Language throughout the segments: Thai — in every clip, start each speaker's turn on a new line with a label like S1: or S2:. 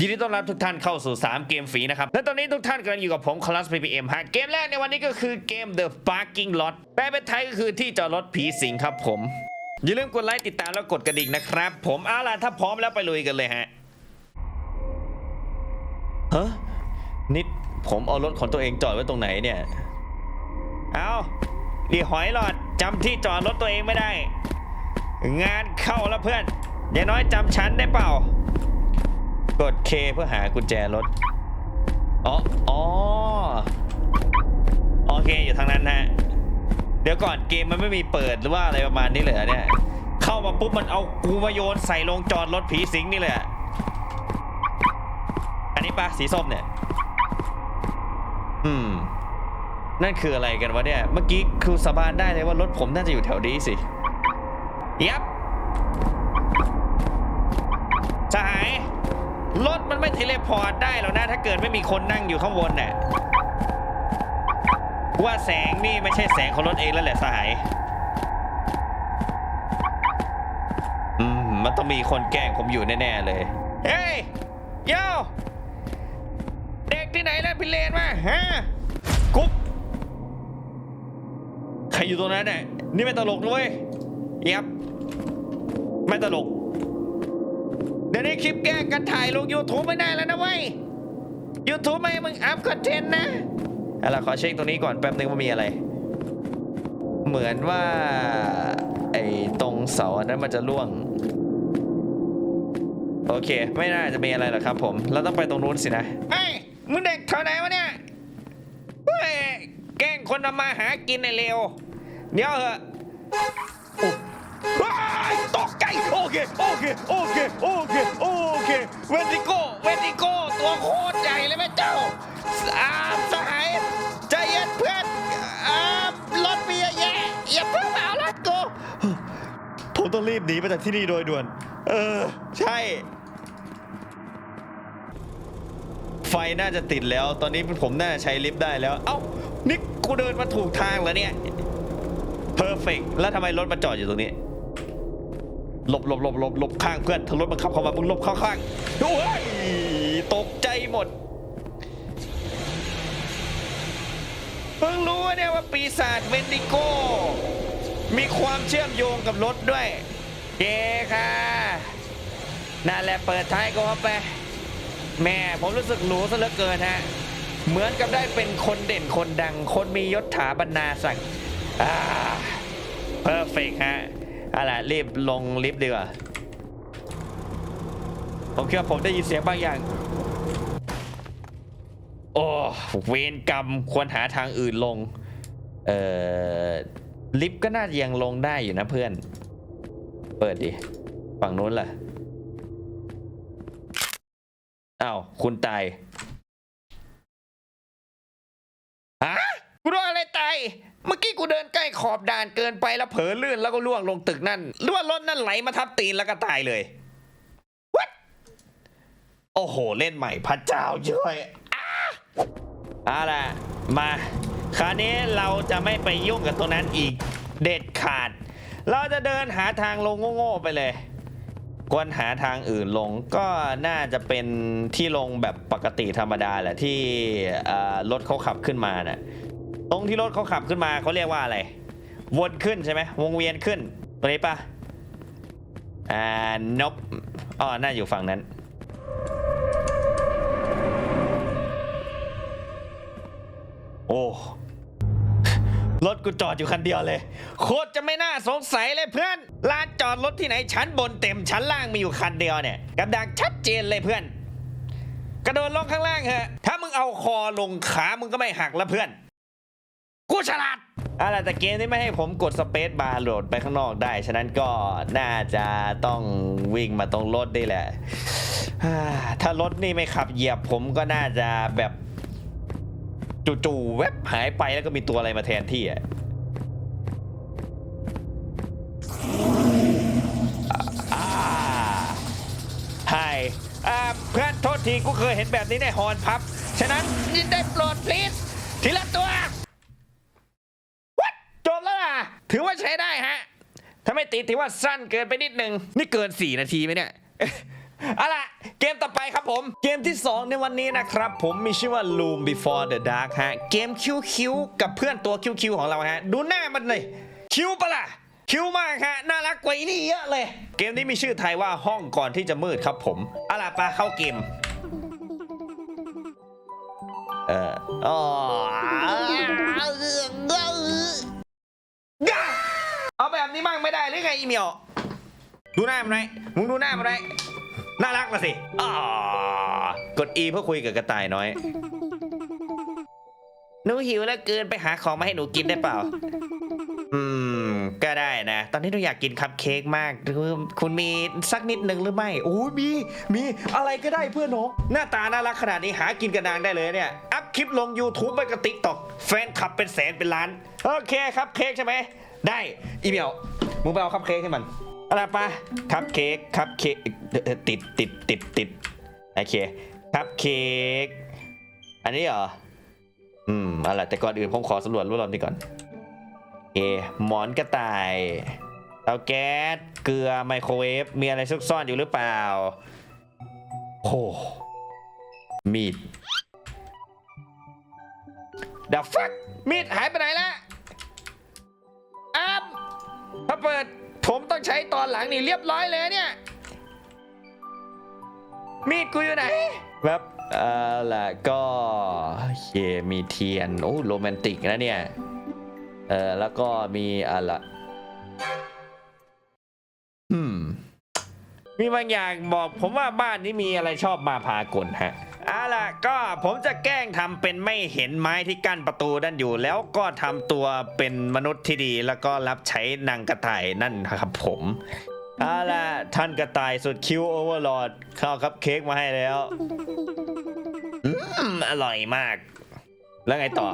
S1: ยินดีต้อนรับทุกท่านเข้าสู่ 3 เกมฟรีนะครับ และตอนนี้ทุกท่านกำลังอยู่กับผมคลัส PPM ฮะ เกมแรกในวันนี้ก็คือเกม The Parking Lot แปลเป็นไทยก็คือที่จอดรถผีสิงครับผม อย่าลืมกดไลค์ติดตามแล้วกดกระดิ่งนะครับ ผมเอาล่ะถ้าพร้อมแล้วไปลุยกันเลยฮะฮะนิดผมเอารถของตัวเองจอดไว้ตรงไหนเนี่ย เอาดีหอยหลอดจำที่จอดรถตัวเองไม่ได้ งานเข้าแล้วเพื่อนอย่างน้อยจำฉันได้เปล่า กด K เพื่อหากุญแจรถ อ๋อ อ๋อ โอเคอยู่ทางนั้นฮะ เดี๋ยวก่อนเกมมันไม่มีเปิดหรือว่าอะไรประมาณนี้เลยเหรอเนี่ย เข้ามาปุ๊บมันเอากูมาโยนใส่ลงจอดรถผีสิงนี่เลยอะอันนี้ปะสีส้มเนี่ย อืม นั่นคืออะไรกันวะเนี่ย เมื่อกี้คือสาบานได้เลยว่ารถผมน่าจะอยู่แถวนี้สิ ยับสหาย รถมันไม่เทเลพอร์ตได้หรอกนะ ถ้าเกิดไม่มีคนนั่งอยู่ข้างบนน่ะว่าแสงนี่ไม่ใช่แสงของรถเองแล้วแหละสหายอืมมันต้องมีคนแกล้งผมอยู่แน่ๆเลย เฮ้ยโยเด็กที่ไหนแล้วพิเรนมาฮะกุ๊บใครอยู่ตรงนั้นน่ะนี่ไม่ตลกด้วยยับ ไม่ตลก เดี๋ยวนี้คลิปแกล้งกันถ่ายลง YouTube ไม่ได้แล้วนะเว้ย YouTube ไม่ให้มึงอัพคอนเทนต์นะเอาล่ะขอเช็คตรงนี้ก่อนแป๊บนึงว่ามีอะไร เหมือนว่า ไอ้ตรงเสาอันนั้นมันจะล่วง โอเค ไม่น่าจะมีอะไรหรอกครับผมเราต้องไปตรงนู้นสินะเฮ้ยมึงเด็กเท่าไหนวะเนี่ยเฮ้ยแกล้งคนทำมาหากินในเร็ว เดี๋ยวเหอะโอ้ว้ายตกใจโอ เคโอเคโอเคโอเคโอเคเวนติโกเวนติโกตัวโคตรใหญ่เลยแม่เจ้าอาสหายใจเย็นเพื่อนอารถมียแยะอย่าเพิ่งมาเอารถกูผมต้องรีบหนีไปจากที่นี่โดยด่วน เออ ใช่ ไฟน่าจะติดแล้ว ตอนนี้ผมน่าจะใช้ลิฟต์ได้แล้ว เอ้า นี่กูเดินมาถูกทางแล้วเนี่ยเพอร์เฟกแล้วทำไมรถมาจอดอยู่ตรงนี้ หลบหลบหลบหลบหลบข้างเพื่อนถ้ารถมันขับเข้ามามึงหลบข้าข้างโอ้ยตกใจหมดเพิ่งรู้ว่าเนี่ยว่าปีศาจเวนดิโก้ มีความเชื่อมโยงกับรถด้วยเย้ค่ะนั่นแหละเปิดท้ายก็ว่าไปแม่ผมรู้สึกหรูซะเหลือเกินฮะ เหมือนกับได้เป็นคนเด่นคนดัง คนมียศถาบรรณาศักดิ์อ่าเพอร์เฟกฮะ อะไรรีบลงลิฟต์ดีกว่า ผมคิดว่าผมได้ยินเสียงบางอย่าง โอ้เวรกรรมควรหาทางอื่นลง เอ่อ ลิฟต์ก็น่าจะยังลงได้อยู่นะเพื่อน เปิดดิ ฝั่งนู้นล่ะอ้าวคุณตายฮะกูโดนอะไรตาย เมื่อกี้กูเดินใกล้ขอบด่านเกินไปแล้วเผลอลื่นแล้วก็ล่วงลงตึกนั่นหรือว่ารถนั่นไหลมาทับตีนแล้วก็ตายเลย What โอ้โห เล่นใหม่พระเจ้าช่วยอ้าเอาล่ะมา คราวนี้เราจะไม่ไปยุ่งกับตรงนั้นอีกเด็ดขาด เราจะเดินหาทางลงโง่ๆไปเลยควรหาทางอื่นลงก็น่าจะเป็นที่ลงแบบปกติธรรมดาแหละที่รถเขาขับขึ้นมาน่ะ ตรงที่รถเขาขับขึ้นมาเขาเรียกว่าอะไร วนขึ้นใช่ไหมวงเวียนขึ้นตรงนี้ปะอ่านบอ๋อน่าอยู่ฝั่งนั้น โอ้รถกูจอดอยู่คันเดียวเลย โคตรจะไม่น่าสงสัยเลยเพื่อนลานจอดรถที่ไหนชั้นบนเต็มชั้นล่างมีอยู่คันเดียวเนี่ยกับดักชัดเจนเลยเพื่อน กระโดดลงข้างล่างเถอะถ้ามึงเอาคอลงขามึงก็ไม่หักล้วเพื่อน กูฉลาดอะไรแต่เกมนี้ไม่ให้ผมกดสเปซบาร์โหลดไปข้างนอกได้ ฉะนั้นก็น่าจะต้องวิ่งมาตรงรถนี่แหละอ่าถ้ารถนี่ไม่ขับเหยียบผมก็น่าจะแบบจู่ๆแวบหายไปแล้วก็มีตัวอะไรมาแทนที่อะอ่าไฮอ่าเพื่อนโทษทีกูเคยเห็นแบบนี้ในฮอนพับ ฉะนั้นได้โปรด please ทีละตัว What จบแล้วล่ะ ถือว่าใช้ ไม่ติดถือว่าสั้นเกินไปนิดนึง นี่เกิน 4 นาทีไหมเนี่ยเอาล่ะ เกมต่อไปครับผม เกมที่ 2 ในวันนี้นะครับ ผมมีชื่อว่า Loom Before the Dark ฮะ เกมคิ้วๆกับเพื่อนตัวคิ้วๆของเราฮะ ดูหน้ามันเลยคิ้วปะล่ะคิ้วมากฮะ น่ารักกว่านี้เยอะเลย เกมนี้มีชื่อไทยว่าห้องก่อนที่จะมืดครับผมเอาล่ะปลาเข้าเกม เอออ๋อ แบบนี้บ้างไม่ได้หรือไงอีเมียวดูหน้ามันไรมึงดูหน้ามันไรน่ารักมาสิอ๋อกด E เพื่อคุยกับกระต่ายน้อย หนูหิวแล้วเกินไปหาของมาให้หนูกินได้เปล่า อืม ก็ได้นะ ตอนนี้หนูอยากกินคัพเค้กมากคือคุณมีสักนิดหนึ่งหรือไม่โอ้ยมี มีอะไรก็ได้เพื่อนน้อง หน้าตาน่ารักขนาดนี้หากินกันนางได้เลยเนี่ย อัพคลิปลง YouTube ไปกับติ๊กต็อกแฟนคลับเป็นแสนเป็นล้าน โอเคครับเค้กใช่ไหม ได้อีเมลมึงไปเอาคัพเค้กให้มันอะไรปะคัพเค้กคัพเค้กติดติดติดติดโอเคคัพเค้กอันนี้เหรออืมอะไรแต่ก่อนอื่นผมขอสำรวจรูปรอบนี้ก่อนโอหมอนกระต่ายเตาแก๊สเกลือไมโครเวฟมีอะไรซุกซ่อนอยู่หรือเปล่าโอ้มีด The fuck มีดหายไปไหนละ อ้ามถ้าเปิดผมต้องใช้ตอนหลังนี่เรียบร้อยเลยเนี่ย มีดกูอยู่ไหนแบบเอาล่ะก็โอเคมีเทียน โอ้โรแมนติกนะเนี่ย เออแล้วก็มีอะไรละอืมมีบางอย่างบอกผมว่าบ้านนี้มีอะไรชอบมาพากลฮะ เอาล่ะก็ผมจะแกล้งทำเป็นไม่เห็นไม้ที่กั้นประตูนั่นอยู่ แล้วก็ทำตัวเป็นมนุษย์ที่ดีแล้วก็รับใช้นางกระต่ายนั่นครับผมเอาล่ะท่านกระต่ายสุดคิวโอเวอร์ลอดข้าวครับเค้กมาให้แล้วอืมอร่อยมาก แล้วไงต่อ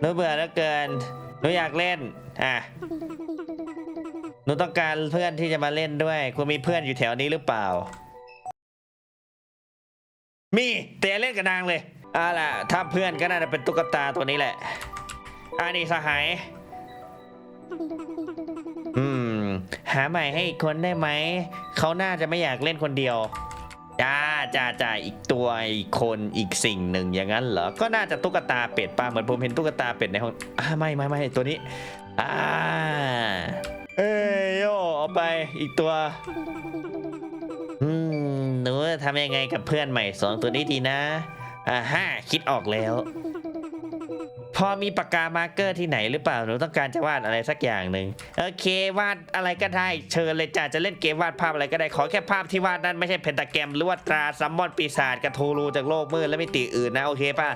S1: หนูเบื่อแล้วเกินหนูอยากเล่น อะหนูต้องการเพื่อนที่จะมาเล่นด้วย คุณมีเพื่อนอยู่แถวนี้หรือเปล่า มีแต่เล่นกับนางเลยอ่าล่ะ ถ้าเพื่อนก็น่าจะเป็นตุ๊กตาตัวนี้แหละอันนี้สหาย อืม หาใหม่ให้อีกคนได้ไหม เขาน่าจะไม่อยากเล่นคนเดียว จ้าจ้าจ้าอีกตัวอีกคนอีกสิ่งหนึ่งอย่างนั้นเหรอ ก็น่าจะตุ๊กตาเป็ดป่ะเหมือนผมเห็นตุ๊กตาเป็ดในห้องอ่าไม่ไม่ไม่ตัวนี้ อ่า เอ้ยโยเอาไปอีกตัว นูจะทำยังไงกับเพื่อนใหม่สองตัวนี้ดีนะ อ่าฮ่าคิดออกแล้ว พอมีปากกามาร์กเกอร์ที่ไหนหรือเปล่าหนูต้องการจะวาดอะไรสักอย่างหนึ่งโอเควาดอะไรก็ได้เชิญเลยจ้าจะเล่นเกมวาดภาพอะไรก็ได้ขอแค่ภาพที่วาดนั้นไม่ใช่เพนตาแกรมหรือว่าตราซัมมอนปีศาจกระทูรูจากโลกมืดและมิติอื่นนะโอเคป่ะ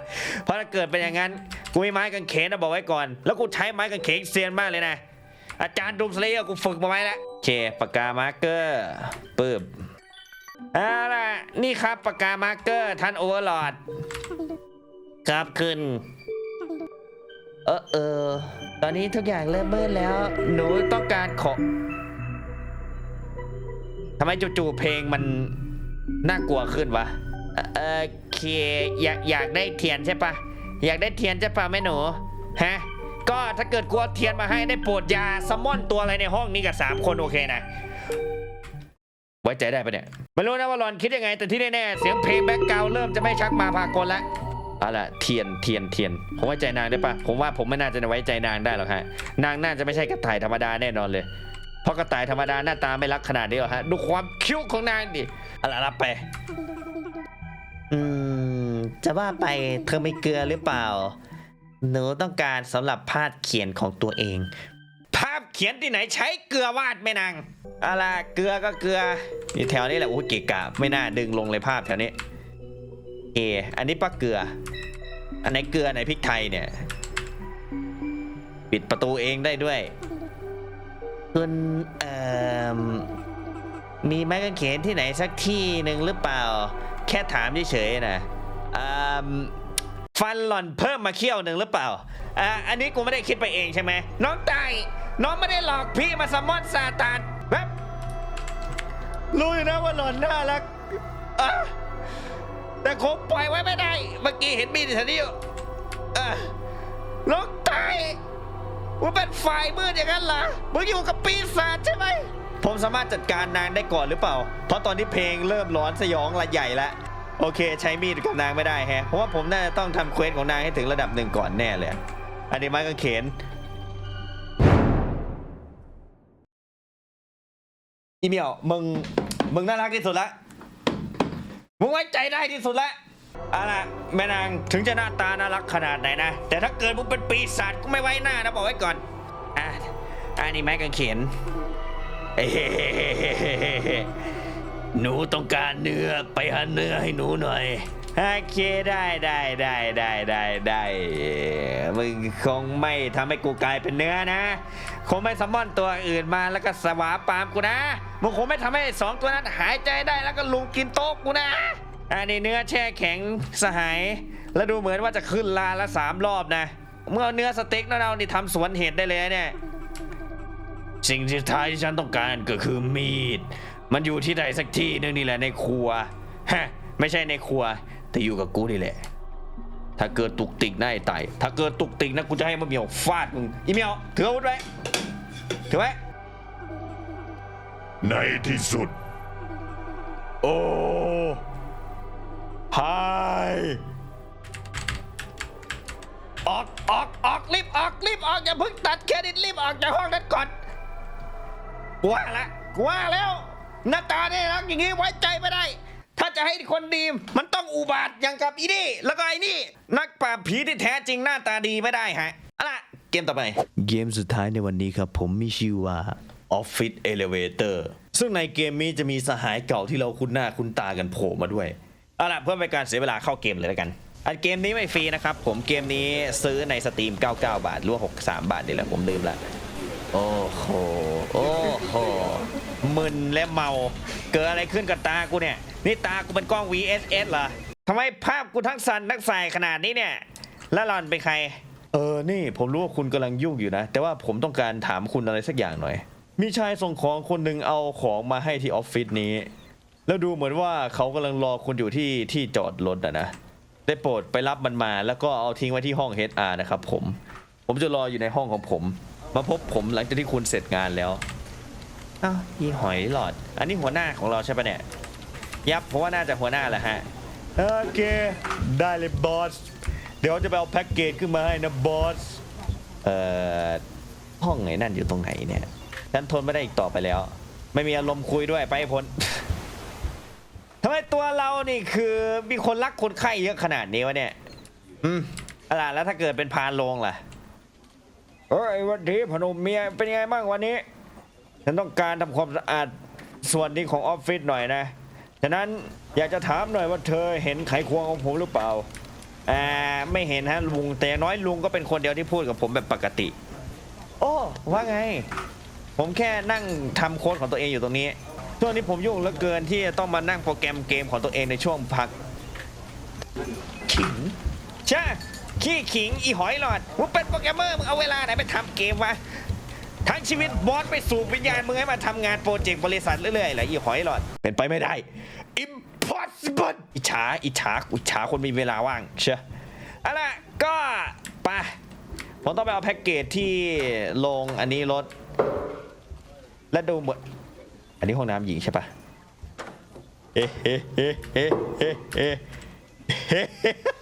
S1: เพราะถ้าเกิดเป็นอย่างนั้นกูมีไม้กางเขนนะบอกไว้ก่อน แล้วกูใช้ไม้กางเขนเซียนมากเลยนะอาจารย์ดุมสเลย์กูฝึกมาไว้แล้วโอเคปากกามาร์กเกอร์ปึ๊บ เอาล่ะนี่ครับปากกามาร์กเกอร์ท่านโอเวอร์ลอดครับขึ้น เออเออ ตอนนี้ทุกอย่างเริ่มมืดแล้ว หนูต้องการขอทำไมจู่ๆเพลงมันน่ากลัวขึ้นวะเออเคอยากอยากได้เทียนใช่ปะอยากได้เทียนใช่ปะแม่หนูฮะก็ถ้าเกิดกลัวเทียนมาให้ได้โปรดยาซัมมอนตัวอะไรในห้องนี้กับสามคนโอเคนะ ไว้ใจได้ปะเนี่ยไม่รู้นะว่าหลอนคิดยังไง แต่ที่แน่ๆเสียงเพลงแบ็กกราวเริ่มจะไม่ชักมาพากลแล้วเอาล่ะเทียนเทียนเทียนผมไว้ใจนางได้ปะผมว่าผมไม่น่าจะไว้ใจนางได้หรอกฮะนางน่าจะไม่ใช่กระต่ายธรรมดาแน่นอนเลย เพราะกระต่ายธรรมดาหน้าตาไม่รักขนาดนี้หรอกฮะดูความคิ้วของนางดิเอาล่ะรับไปอืมจะว่าไปเธอไม่เกลือหรือเปล่า หนูต้องการสำหรับภาพเขียนของตัวเอง ภาพเขียนที่ไหนใช้เกลือวาดแม่นางอาล่ะเกลือก็เกลืออยู่แถวนี้แหละโอ้เกะกะไม่น่าดึงลงเลยภาพแถวนี้เออันนี้ปลาเกลือ อันไหนเกลืออันไหนพริกไทยเนี่ย ปิดประตูเองได้ด้วยคุณเอ่อมีไม้กางเขนที่ไหนสักที่หนึ่งหรือเปล่า แค่ถามเฉยๆนะอ่าฟันหล่อนเพิ่มมาเขี้ยวหนึ่งหรือเปล่าอ่าอันนี้กูไม่ได้คิดไปเองใช่ไหมน้องไต น้องไม่ได้หลอกพี่มาสมอนซาตานแบบรู้อยู่นะว่าหล่อนน่ารักอะแต่คงปล่อยไว้ไม่ได้ เมื่อกี้เห็นมีดแถวนี้อยู่เออลงตายมึงเป็นฝ่ายมืดอย่างนั้นเหรอมึงอยู่กับปีศาจใช่ไหม ผมสามารถจัดการนางได้ก่อนหรือเปล่า เพราะตอนที่เพลงเริ่มร้อนสยองระใหญ่แล้ว โอเค ใช้มีดกับนางไม่ได้แฮะ เพราะว่าผมน่าจะต้องทำเควสของนางให้ถึงระดับหนึ่งก่อนแน่เลย อันนี้ไม้กางเขน อีเมียวมึงมึงน่ารักที่สุดละมึงไว้ใจได้ที่สุดละเอาล่ะแม่นางถึงจะหน้าตาน่ารักขนาดไหนนะ แต่ถ้าเกิดมึงเป็นปีศาจก็ไม่ไว้หน้านะบอกไว้ก่อน อะอันนี้แม่กางเขนหนูต้องการเนื้อไปหาเนื้อให้หนูหน่อย โอเคได้ได้ได้ได้ได้ได้มึงคงไม่ทำให้กูกลายเป็นเนื้อนะ คงไม่ซัมอนตัวอื่นมาแล้วก็สวาปามกูนะ มึงคงไม่ทำให้สองตัวนั้นหายใจได้แล้วก็ลุงกินโต๊ะกูนะ อันนี้เนื้อแช่แข็งสหาย แล้วดูเหมือนว่าจะขึ้นลาละสามรอบนะ เมื่อเนื้อสเต็กนั่นเอานี่ทำสวนเห็ดได้เลยเนี่ย สิ่งที่ท้ายที่ฉันต้องการก็คือมีด มันอยู่ที่ใดสักที่นึงนี่แหละในครัวฮะ ไม่ใช่ในครัว แต่อยู่กับกูนี่แหละ ถ้าเกิดตุกติกหน้าไอ้ไตถ้าเกิดตุกติกนะกูจะให้มะเหมียวฟาดมึงอีเมียวถืออาวุธไว้ถือไว้
S2: ในที่สุด
S1: โอ้ไฮออกออกออกรีบออกรีบออกอย่าเพิ่งตัดเครดิตรีบออกจากห้องนั้นก่อนกว่าละกว่าแล้วหน้าตาเนี่ยรักอย่างงี้ไว้ใจไม่ได้ ถ้าจะให้คนดีมันต้องอุบาทอย่างกับอีนี่ แล้วก็ไอ้นี่ นักปราบผีที่แท้จริงหน้าตาดีไม่ได้ฮะเอาล่ะเกมต่อไป เกมสุดท้ายในวันนี้ครับ ผมมีชื่อว่า Office Elevator ซึ่งในเกมนี้จะมีสหายเก่าที่เราคุ้นหน้าคุ้นตากันโผล่มาด้วยเอาล่ะเพื่อเป็นการเสียเวลาเข้าเกมเลยแล้วกันอันเกมนี้ไม่ฟรีนะครับ ผมเกมนี้ซื้อในสตรีม 99 บาทหรือว่า63 บาทนี่แหละผมลืมละโอ้โห โอ้โหมึนและเมา เกิดอะไรขึ้นกับตากูเนี่ย นี่ตากูเป็นกล้อง VSS เหรอทำไมภาพกูทั้งสันทั้งใสขนาดนี้เนี่ย แล้วหลอนเป็นใคร เออ นี่ผมรู้ว่าคุณกำลังยุ่งอยู่นะ แต่ว่าผมต้องการถามคุณอะไรสักอย่างหน่อย มีชายส่งของคนหนึ่งเอาของมาให้ที่ออฟฟิศนี้ แล้วดูเหมือนว่าเขากำลังรอคุณอยู่ที่ที่จอดรถอะนะ ได้โปรดไปรับมันมา แล้วก็เอาทิ้งไว้ที่ห้อง HR นะครับผม ผมจะรออยู่ในห้องของผม มาพบผมหลังจากที่คุณเสร็จงานแล้ว อ้าวอีหอยหลอด อันนี้หัวหน้าของเราใช่ปะเนี่ย ยับเพราะว่าน่าจะหัวหน้าแหละฮะ โอเค ได้เลยบอส เดี๋ยวจะไปเอาแพ็กเกจขึ้นมาให้นะบอส เอ่อ ห้องไหนนั่นอยู่ตรงไหนเนี่ยฉันทนไม่ได้อีกต่อไปแล้ว ไม่มีอารมณ์คุยด้วยไปให้พ้นทำไมตัวเรานี่คือมีคนรักคนไข้เยอะขนาดนี้วะเนี่ย อืมอะไรแล้วถ้าเกิดเป็นพานโรงล่ะเอ้ยวันนี้พนมเมียเป็นยังไงบ้างวันนี้ ฉันต้องการทำความสะอาดส่วนนี้ของออฟฟิศหน่อยนะ ฉะนั้นอยากจะถามหน่อยว่าเธอเห็นไขควงของผมหรือเปล่าอ่าไม่เห็นฮะลุงแต่อย่างน้อยลุงก็เป็นคนเดียวที่พูดกับผมแบบปกติ โอ้ว่าไง ผมแค่นั่งทำโค้ดของตัวเองอยู่ตรงนี้ช่วงนี้ผมยุ่งเหลือเกินที่จะต้องมานั่งโปรแกรมเกมของตัวเองในช่วงพัก ขิงใช่ขี้ขิงอีหอยหลอดมึงเป็นโปรแกรมเมอร์มึงเอาเวลาไหนไปทำเกมวะ ทั้งชีวิตบอสไปสูบวิญญาณมึงให้มาทำงานโปรเจกต์บริษัทเรื่อยๆแหละอีหอยหลอด เป็นไปไม่ได้ impossible อิจฉาอิจฉาอิจฉาคนมีเวลาว่าง เชียวเอาล่ะก็ไปผมต้องไปเอาแพ็กเกจที่ลงอันนี้รถ และดูเหมือนอันนี้ห้องน้ำหญิงใช่ปะเอ๊ะเอ๊ะเอ๊ะเอ๊ะเอ๊ะเอ๊ะเอ๊ะไม่ว่า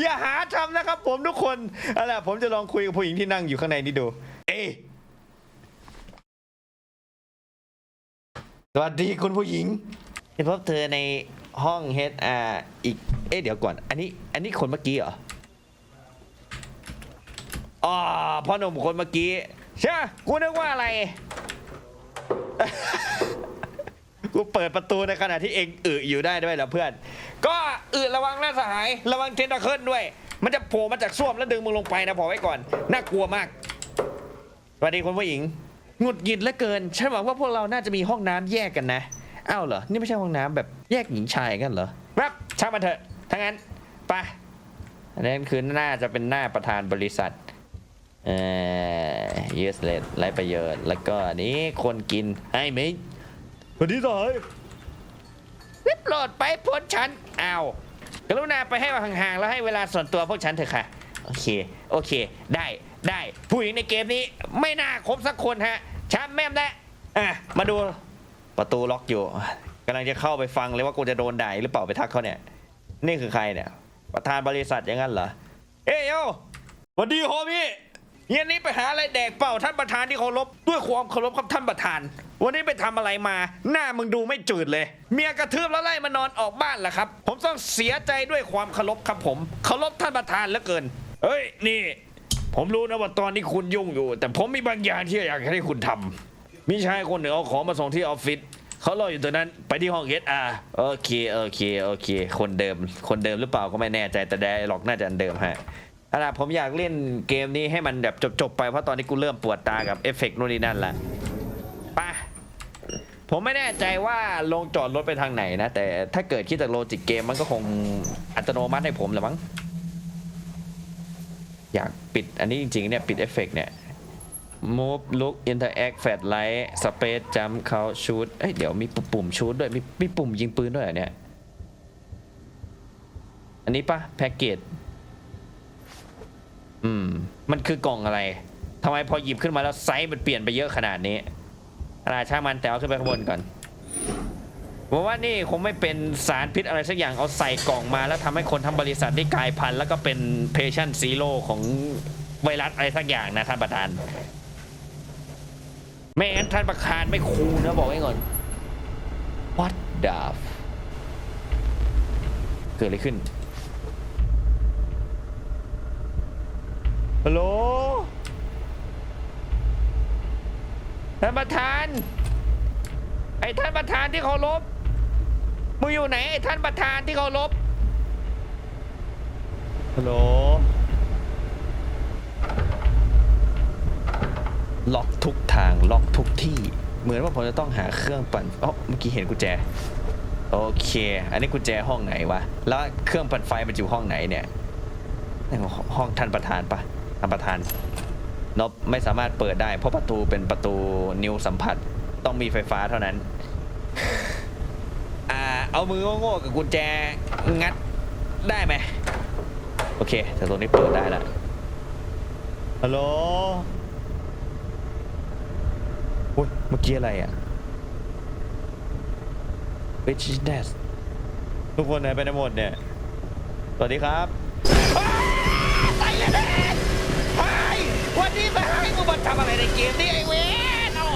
S1: อย่าหาทำนะครับผมทุกคนเอาล่ะผมจะลองคุยกับผู้หญิงที่นั่งอยู่ข้างในนี้ดู เอ๊สวัสดีคุณผู้หญิงเห็นพบเธอในห้องเฮดอาอีก เอ๊ะเดี๋ยวก่อน อันนี้ อันนี้คนเมื่อกี้เหรอ อ๋อพ่อหนุ่มคนเมื่อกี้ใช่กูนึกว่าอะไร กูเปิดประตูในขณะที่เองอึอยู่ได้ด้วยเหรอเพื่อน ก็อึระวังนะสหาย ระวังเทนตาเคิลด้วย มันจะโผล่มาจากส้วมแล้วดึงมึงลงไปนะบอกไว้ก่อน น่ากลัวมากสวัสดีคุณผู้หญิงหงุดหงิดเหลือเกิน ฉันหวังว่าพวกเราน่าจะมีห้องน้ำแยกกันนะอ้าวเหรอ นี่ไม่ใช่ห้องน้ำแบบแยกหญิงชายกันเหรอครับช่างมันเถอะถ้างั้นไปอันนั้นคือน่าจะเป็นหน้าประธานบริษัทเอ่อ useless ไรประโยชน์ แล้วก็อันนี้คนกินให้มิง สวัสดีสหายรีบโหลดไปพ้นฉันอ้าวกรุณาไปให้มาห่างๆแล้วให้เวลาส่วนตัวพวกฉันเถอะค่ะ โอเค โอเค ได้ ได้ ผู้หญิงในเกมนี้ไม่น่าครบสักคนฮะช้ำแม่มได้อะ มาดู ประตูล็อกอยู่กำลังจะเข้าไปฟังเลยว่ากูจะโดนด่าหรือเปล่าไปทักเขาเนี่ย นี่คือใครเนี่ย ประธานบริษัทอย่างนั้นเหรอ เอ้ยโยสวัสดีโฮมี่ เย็นนี้ไปหาอะไรแดกเปล่าท่านประธานที่เคารพด้วยความเคารพครับท่านประธาน วันนี้ไปทำอะไรมา หน้ามึงดูไม่จืดเลย เมียกระทืบแล้วไล่มานอนออกบ้านแหละครับ ผมต้องเสียใจด้วยความเคารพครับผมเคารพท่านประธานเหลือเกินเฮ้ยนี่ ผมรู้นะว่าตอนนี้คุณยุ่งอยู่ แต่ผมมีบางอย่างที่อยากให้คุณทำมีชายคนหนึ่งเอาของมาส่งที่ออฟฟิศเขารออยู่ตรงนั้นไปที่ห้องเอสอาโอเคโอเคโอเค คนเดิม คนเดิมหรือเปล่าก็ไม่แน่ใจแต่ไดหลอกน่าจะอันเดิมฮะ เอาล่ะผมอยากเล่นเกมนี้ให้มันแบบจบๆไปเพราะตอนนี้กูเริ่มปวดตากับเอฟเฟกต์นู่นนี่นั่นละปะผมไม่แน่ใจว่าลงจอดรถไปทางไหนนะ แต่ถ้าเกิดคิดจากโลจิกเกมมันก็คงอัตโนมัติให้ผมแหละมั้งอยากปิดอันนี้จริงๆเนี่ยปิดเอฟเฟกต์เนี่ย move look interact flash light space jump เขา shoot เอ้ยเดี๋ยวมีปุ่มชูดด้วยมีมีปุ่มยิงปืนด้วยเหรอเนี่ย อันนี้ปะแพ็กเกจ อืม มันคือกล่องอะไรทำไมพอหยิบขึ้นมาแล้วไซส์มันเปลี่ยนไปเยอะขนาดนี้อะไรช่างมันแต่เอาขึ้นไปข้างบนก่อนผมว่านี่คงไม่เป็นสารพิษอะไรสักอย่างเอาใส่กล่องมาแล้วทำให้คนทั้งบริษัทได้กลายพันธุ์แล้วก็เป็นเพชันซีโร่ของไวรัสอะไรสักอย่างนะท่านประธาน ไม่งั้นท่านประธานไม่คูลนะบอกไว้ก่อน What the เกิดอะไรขึ้น ฮัลโหลท่านประธาน ไอ้ท่านประธานที่เคารพมึงอยู่ไหนไอ้ท่านประธานที่เคารพฮัลโหล ล็อกทุกทางล็อกทุกที่ เหมือนว่าผมจะต้องหาเครื่องปั่นอ๋อเมื่อกี้เห็นกุญแจ โอเค อันนี้กุญแจห้องไหนวะ แล้วเครื่องปั่นไฟมันอยู่ห้องไหนเนี่ยห้องท่านประธานปะ ท่านประธานนบไม่สามารถเปิดได้ เพราะประตูเป็นประตูนิ้วสัมผัสต้องมีไฟฟ้าเท่านั้น อ่า เอามือโง่ๆกับกุญแจงัดได้ไหมโอเค แต่ตรงนี้เปิดได้แล้วฮัลโหลอุ้ยเมื่อกี้อะไรอะ Which is that ทุกคนไหนไปไหนหมดเนี่ย สวัสดีครับ มาให้กูมาทำอะไรในเกมนี้ไอ้เวนโอ้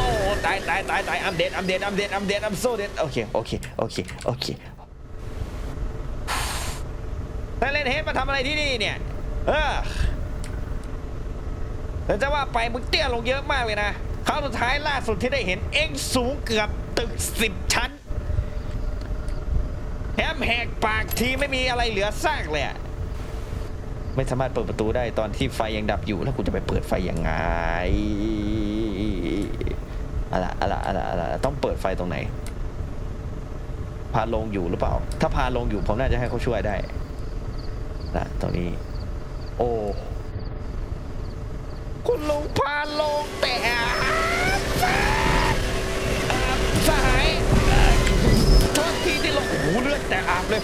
S1: ตายตายตายตายอัมเดตอัมเดตอัมเดตอัมเดตอัมโซเดตโอเคโอเคโอเคโอเคแต่เล่นเฮดมาทำอะไรที่นี่เนี่ย เออแต่จะว่าไปมึงเตี้ยลงเยอะมากเลยนะครั้งสุดท้ายล่าสุดที่ได้เห็นเอ็งสูงเกือบตึกสิบชั้นแถมแหกปากทีไม่มีอะไรเหลือซากเลยอะ ไม่สามารถเปิดประตูได้ตอนที่ไฟยังดับอยู่ แล้วกูจะไปเปิดไฟยังไงอะไรอะไรอะไรอะไรต้องเปิดไฟตรงไหน พาลงอยู่หรือเปล่า ถ้าพาลงอยู่ผมน่าจะให้เขาช่วยได้นะตรงนี้ โอ้คุณลุงพาลงแต่สหายโทษทีที่ลงโอ้โหเลือดแต่อาบเลย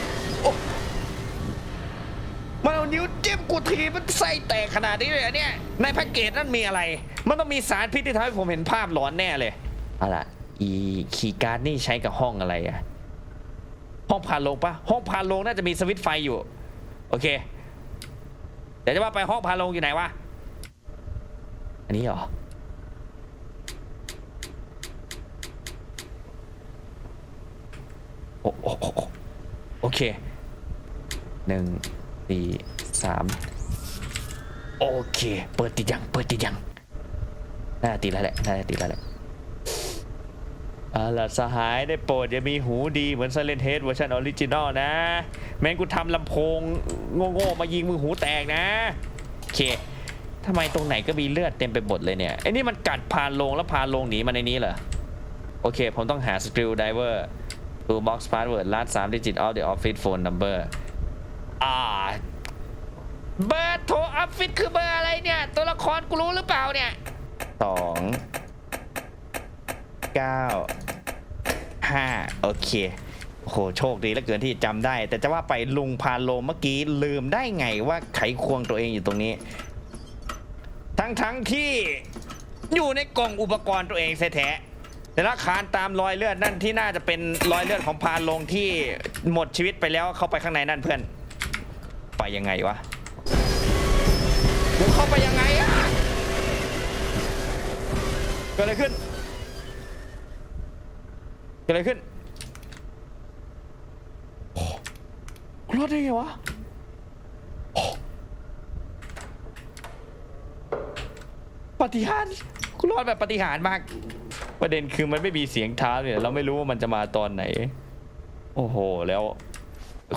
S1: จิ้มกูทีมันไส้แตกขนาดนี้เลยเหรอเนี่ย ในแพ็กเกจนั่นมีอะไร มันต้องมีสารพิษที่ทำให้ผมเห็นภาพหลอนแน่เลยเอาล่ะอีคีย์การ์ดนี่ใช้กับห้องอะไรอะห้องพาลงปะห้องพาลงน่าจะมีสวิตช์ไฟอยู่ โอเค เดี๋ยวจะว่าไปห้องพาลงอยู่ไหนวะ อันนี้เหรอ โอโอโอโอโอเคหนึ่งสี่ สามโอเค เปิดติดยังเปิดติดยังน่าติดแล้วแหละน่าติดแล้วแหละเอาล่ะสหายได้โปรดอย่ามีหูดีเหมือน Silent Head เวอร์ชันออริจินอลนะ แม่งกูทำลำโพงโง่ๆมายิงมึงหูแตกนะโอเคทำไมตรงไหนก็มีเลือดเต็มไปหมดเลยเนี่ยไอ้นี่มันกัดพานลงแล้วพานลงหนีมาในนี้เหรอ โอเค ผมต้องหา screw driver to box password last 3 digit of the office phone number อ่า เบอร์โทรออฟฟิศคือเบอร์อะไรเนี่ย ตัวละครกูรู้หรือเปล่าเนี่ยสองเก้าห้าโอเคโหโชคดีเหลือเกินที่จำได้ แต่จะว่าไปลุงพาโลเมื่อกี้ลืมได้ไงว่าไขควงตัวเองอยู่ตรงนี้ ทั้งทั้งๆที่อยู่ในกล่องอุปกรณ์ตัวเองแท้ๆแต่ละคานตามรอยเลือดนั่นที่น่าจะเป็นรอยเลือดของพานลงที่หมดชีวิตไปแล้วเข้าไปข้างในนั่นเพื่อน ไปยังไงวะ กูเข้าไปยังไงอะเกิดอะไรขึ้น เกิดอะไรขึ้นโอ้กูรอดได้ไงวะปฏิหารกูรอดแบบปฏิหารมาก ประเด็นคือมันไม่มีเสียงเท้าเนี่ย เราไม่รู้ว่ามันจะมาตอนไหน โอ้โห แล้ว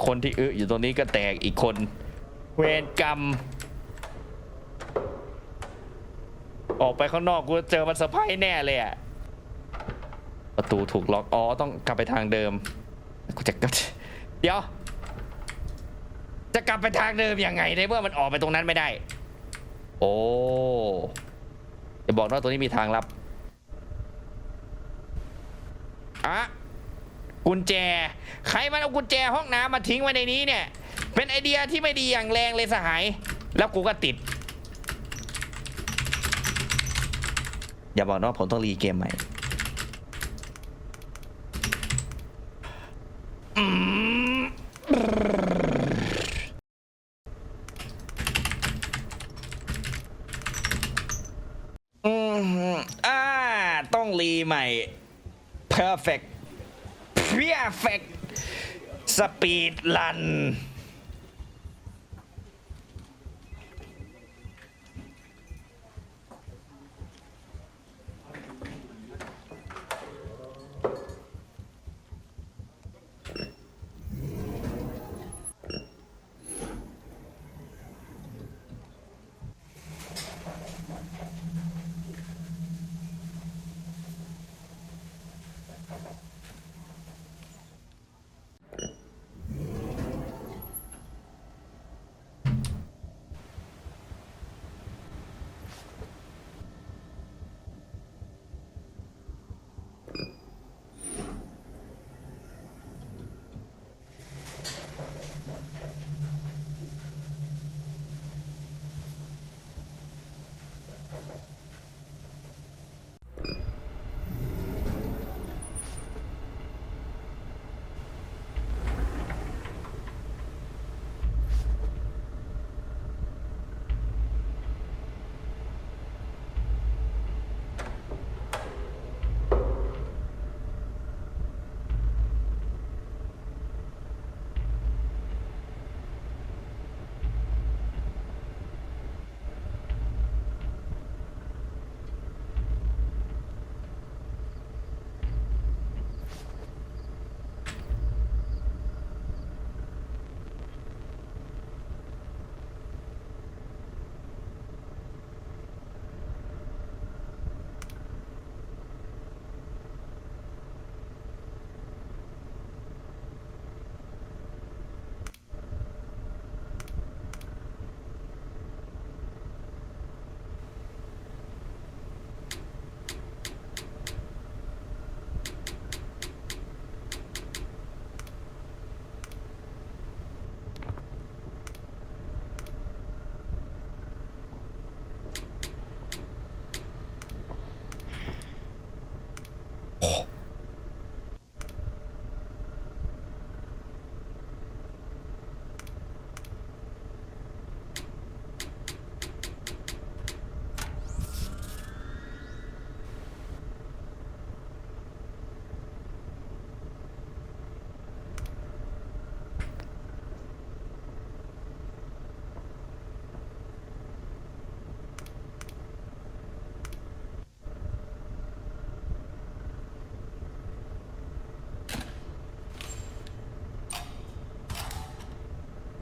S1: คนที่อึอยู่ตรงนี้ก็แตกอีกคน เวรกรรม ออกไปข้างนอกกูเจอมันสะพายแน่เลยอะประตูถูกล็อกอ๋อต้องกลับไปทางเดิมกูจะกลับเดี๋ยว จะกลับไปทางเดิมยังไงในเมื่อมันออกไปตรงนั้นไม่ได้ โอ้จะบอกว่าตัวนี้มีทางลับอะกุญแจ ใครมันเอากุญแจห้องน้ำมาทิ้งไว้ในนี้เนี่ย เป็นไอเดียที่ไม่ดีอย่างแรงเลยสหาย แล้วกูก็ติด อย่าบอกนะว่าผมต้องรีเกมใหม่อืมอืมอ่าต้องรีใหม่ perfect perfect speed run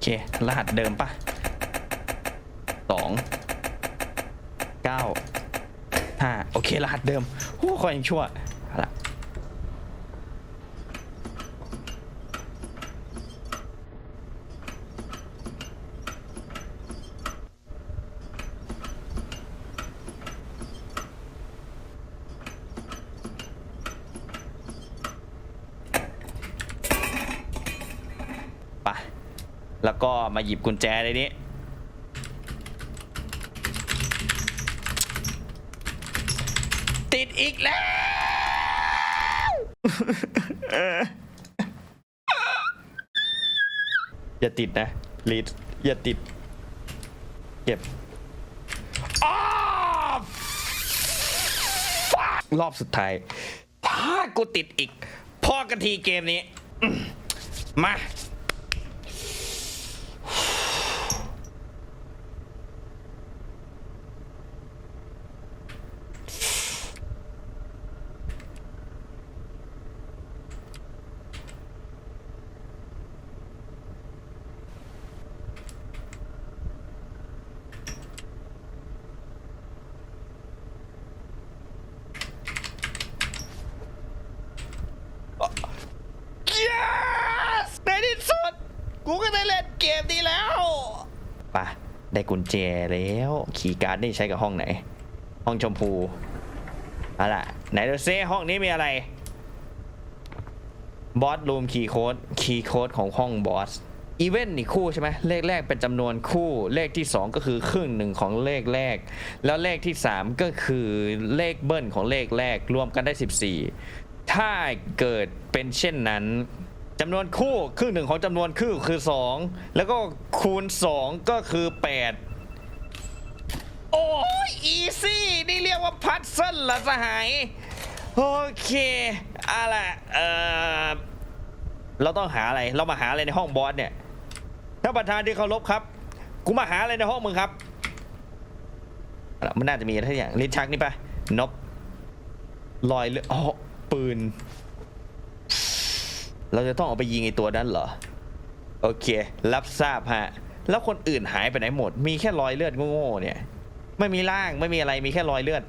S1: เค รหัสเดิมปะสองเก้าห้าโอเค รหัสเดิมโอ้คอยยังชั่วเอาละไป แล้วก็มาหยิบกุญแจในนี้ ติดอีกแล้ว อย่าติดนะลีดอย่าติด เก็บรอบสุดท้าย ถ้ากูติดอีกพอกันทีเกมนี้ มา yes ในที่สุด กูก็ได้เล่นเกมนี้แล้วไปะได้ กุญแจแล้วคีย์การ์ดนี่ใช้กับห้องไหน ห้องชมพูเอาล่ะไหนดูซิห้องนี้มีอะไรบอสรูมคีย์โค้ดคีย์โค้ดของห้องบอสอีเวนต์นี่คู่ใช่ไหมเลขแรกเป็นจำนวนคู่ เลขที่ 2 ก็คือครึ่งหนึ่งของเลขแรก แล้วเลขที่ 3 ก็คือเลขเบิ้ลของเลขแรกรวมกันได้ 14 ถ้าเกิดเป็นเช่นนั้น จำนวนคู่ครึ่งหนึ่งของจำนวนคู่คือ 2 แล้วก็คูณ 2 ก็คือ 8 โอ้ยอีซี่ นี่เรียกว่าพัซเซิลละสหาย โอเคอาล่ะเออเราต้องหาอะไรเรามาหาอะไรในห้องบอสเนี่ยท่านประธานที่เคารพครับ กูมาหาอะไรในห้องมึงครับอาล่ะมันน่าจะมีอะไรอย่างลิ้นชักนี่ปะนบรอยเลือดอ๋อปืน เราจะต้องเอาไปยิงไอ้ตัวนั้นเหรอ โอเค รับทราบฮะ แล้วคนอื่นหายไปไหนหมด มีแค่รอยเลือดโง่ๆเนี่ย ไม่มีร่างไม่มีอะไรมีแค่รอยเลือด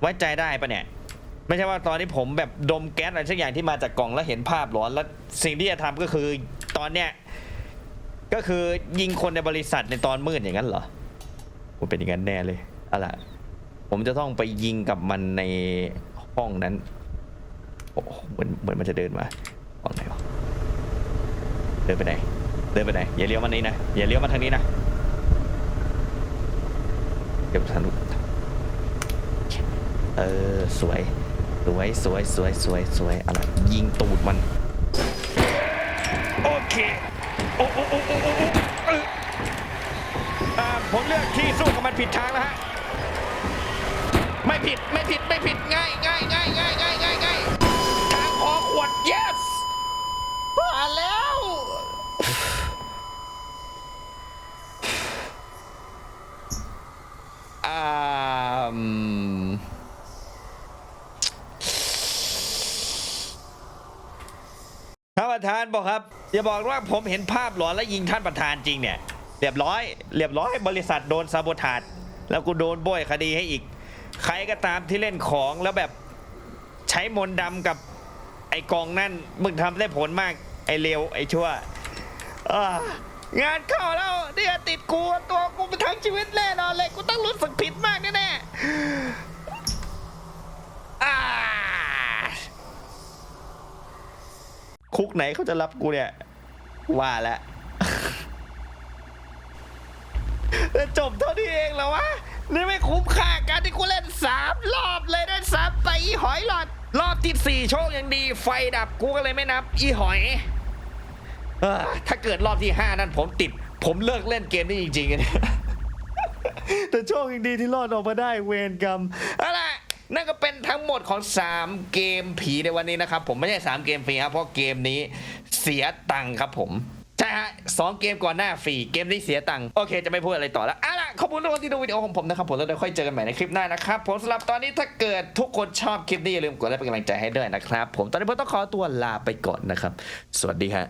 S1: ไว้ใจได้ปะเนี่ย ไม่ใช่ว่าตอนที่ผมแบบดมแก๊สอะไรสักอย่างที่มาจากกล่องแล้วเห็นภาพหลอนแล้วสิ่งที่จะทำก็คือตอนเนี้ยก็คือยิงคนในบริษัทในตอนมืดอย่างนั้นเหรอผมเป็นอย่างนั้นแน่เลยเอาล่ะผมจะต้องไปยิงกับมันในห้องนั้นโอ้เหมือนเหมือนมันจะเดินมา ห้องไหนวะเดินไปไหน เดินไปไหน อย่าเลี้ยวมานี้นะ อย่าเลี้ยวมาทางนี้นะเดี๋ยวทางนู้นเออ สวย สวย สวย สวย สวย สวยอะไรยิงตูดมัน โอเคโอ้โอ้โอ้โอ้โอ้โอ้เอออ่าผมเลือกที่สู้กับมันผิดทางแล้วฮะ ไม่ผิด ไม่ผิด ไม่ผิด ง่ายง่ายง่ายง่ายง่ายง่ายง่ายทางออขวด yes ผ่านแล้ว อ่าอืม ท่านประธานบอกครับ อย่าบอกว่าผมเห็นภาพหลอนและยิงท่านประธานจริงเนี่ย เรียบร้อย เรียบร้อยบริษัทโดนซาโบทาดแล้วกูโดนโบยคดีให้อีก ใครก็ตามที่เล่นของแล้วแบบใช้มนต์ดำกับไอ้กองนั่นมึงทำได้ผลมากไอ้เลวไอ้ชั่วอ่า งานเข้าแล้วเนี่ยติดกูตัวกูไปทั้งชีวิตแน่นอนเลยกูต้องรู้สึกผิดมากแน่ๆอ่าคุกไหนเขาจะรับกูเนี่ยว่าแล้วแล้วจบเท่านี้เองเหรอวะ นี่ไม่คุ้มค่าการที่กูเล่นสามรอบเลยได้สามไปอีหอยหลอด รอบที่สี่โชคยังดีไฟดับกูก็เลยไม่นับอีหอย เออถ้าเกิดรอบที่ 5 นั้นผมติด ผมเลิกเล่นเกมนี้จริงๆเนี่ยแต่โชคยังดีที่รอดออกมาได้เวรกรรมเอาล่ะนั่นก็เป็นทั้งหมดของ 3 เกมผีในวันนี้นะครับ ผมไม่ใช่ 3 เกมฟรีครับเพราะเกมนี้เสียตังค์ครับผมใช่ฮะสองเกมก่อนหน้าฟรีเกมนี้เสียตังค์โอเคจะไม่พูดอะไรต่อแล้วเอาล่ะขอบคุณทุกคนที่ดูวิดีโอของผมนะครับผมแล้วเดี๋ยวค่อยเจอกันใหม่ในคลิปหน้านะครับผมสำหรับตอนนี้ถ้าเกิดทุกคนชอบคลิปนี้อย่าลืมกดไลค์เป็นกำลังใจให้ด้วยนะครับผมตอนนี้ผมต้องขอตัวลาไปก่อนนะครับ สวัสดีฮะ